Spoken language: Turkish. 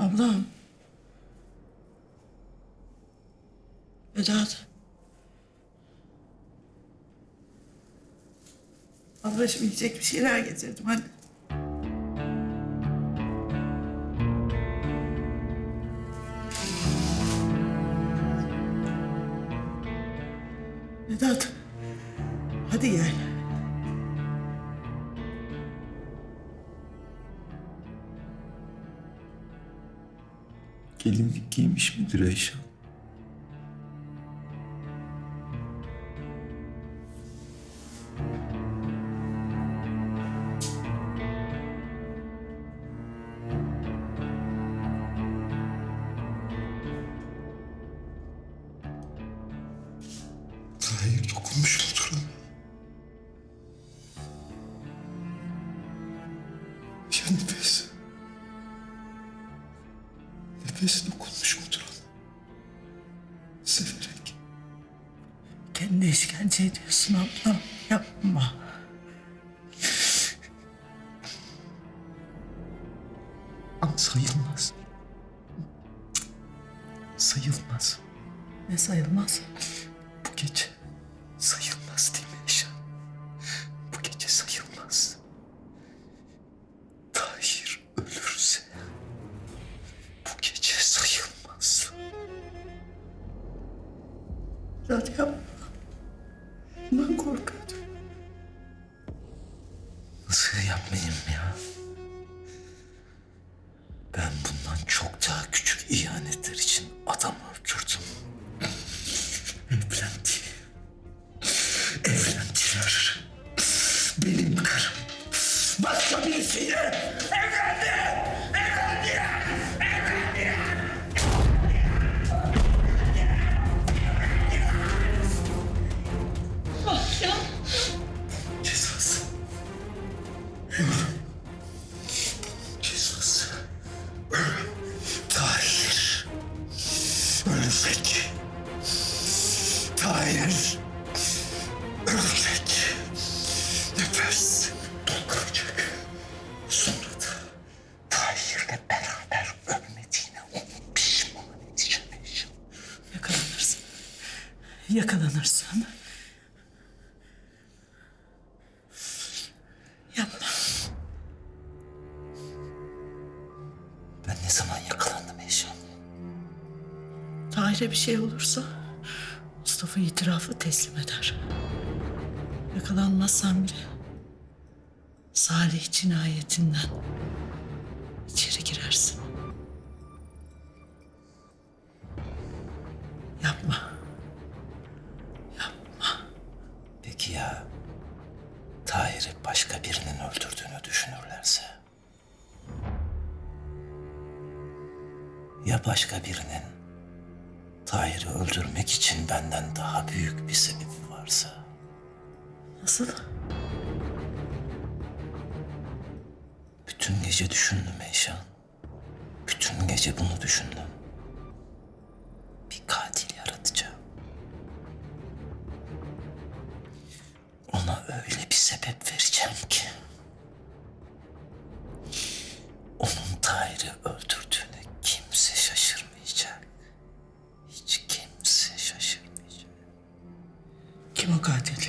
Ablam. Vedat. Ablacığım yiyecek bir şeyler getirdim hadi. Vedat. Hadi gel. Gelinlik giymiş midir Eyşan? Tahir dokunmuş mudur ona? Ya nefes? Nefes dokunmuş ona? Severek. Kendi işkence ediyorsun ablam. Yapma. Ama sayılmaz. Sayılmaz. Ne sayılmaz. Bu gece sayılmaz Vedat yapma. Ben korkuyordum. Nasıl yapmayayım ya? Ben bundan çok daha küçük ihanetler için adam öldürdüm. Evlendi. Evlendiler. Benim karım. Başka birisiyle Ölecek. Tahir. Ölecek. Nefes dolduracak. Sonra da Tahir'le beraber ölmediğine onu pişman edeceğim. Yakalanırsın. Yakalanırsın. Tahir'e bir şey olursa Mustafa itirafı teslim eder. Yakalanmazsan bile Salih cinayetinden içeri girersin. Yapma. Yapma. Peki ya Tahir'i başka birinin öldürdüğünü düşünürlerse? Ya başka birinin Tahir'i öldürmek için benden daha büyük bir sebebi varsa? Nasıl? Bütün gece düşündüm Eyşan. Bütün gece bunu düşündüm. Bir katil yaratacağım. Ona öyle bir sebep vereceğim ki... Kim o katil?